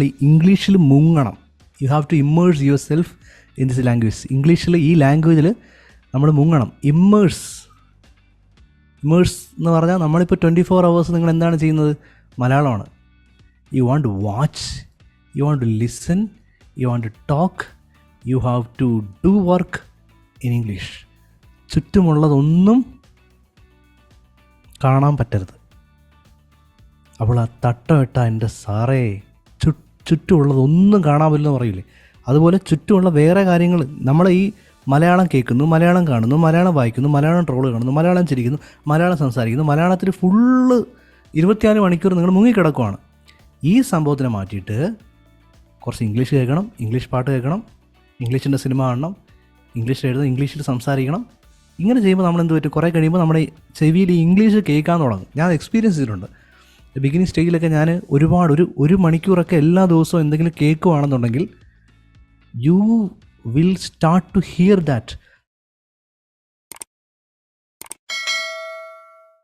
ഇംഗ്ലീഷിൽ മുങ്ങണം. You have to immerse yourself in this language ഇംഗ്ലീഷിൽ ഈ ലാംഗ്വേജിൽ നമ്മൾ മുങ്ങണം. ഇമ്മേഴ്സ് ഇമ്മേഴ്സ് എന്ന് പറഞ്ഞാൽ നമ്മളിപ്പോൾ ട്വന്റി ഫോർ അവേഴ്സ് നിങ്ങൾ എന്താണ് ചെയ്യുന്നത്? മലയാളമാണ്. You want to watch you want to listen you want to talk you have to do work in English ചുറ്റുമുള്ളതൊന്നും കാണാൻ പറ്റരുത്. അപ്പോൾ ആ തട്ടമിട്ട എന്റെ സാറേ ചു ചുറ്റുമുള്ളതൊന്നും കാണാൻ പറ്റില്ലെന്ന് പറയില്ലേ? അതുപോലെ ചുറ്റുമുള്ള വേറെ കാര്യങ്ങൾ നമ്മൾ ഈ മലയാളം കേൾക്കുന്നു മലയാളം കാണുന്നു മലയാളം വായിക്കുന്നു മലയാളം ട്രോൾ കാണുന്നു മലയാളം ചിരിക്കുന്നു മലയാളം സംസാരിക്കുന്നു മലയാളത്തിൽ ഫുള്ള് ഇരുപത്തിനാല് മണിക്കൂർ നിങ്ങൾ മുങ്ങിക്കിടക്കുവാണ്. ഈ സംഭവത്തിനെ മാറ്റിയിട്ട് കുറച്ച് ഇംഗ്ലീഷ് കേൾക്കണം ഇംഗ്ലീഷ് പാട്ട് കേൾക്കണം ഇംഗ്ലീഷിന്റെ സിനിമ കാണണം ഇംഗ്ലീഷിൽ എഴുതണം ഇംഗ്ലീഷിൽ സംസാരിക്കണം. ഇങ്ങനെ ചെയ്യുമ്പോൾ നമ്മൾ എന്ത് പറ്റും? കുറേ കഴിയുമ്പോൾ നമ്മുടെ ചെവിയിൽ ഇംഗ്ലീഷ് കേൾക്കാൻ തുടങ്ങും. ഞാൻ എക്സ്പീരിയൻസ് ചെയ്തിട്ടുണ്ട്. ബിഗിനിങ് സ്റ്റേജിലൊക്കെ ഞാൻ ഒരുപാട് ഒരു ഒരു മണിക്കൂറൊക്കെ എല്ലാ ദിവസവും എന്തെങ്കിലും കേൾക്കുവാണെന്നുണ്ടെങ്കിൽ you will start to hear that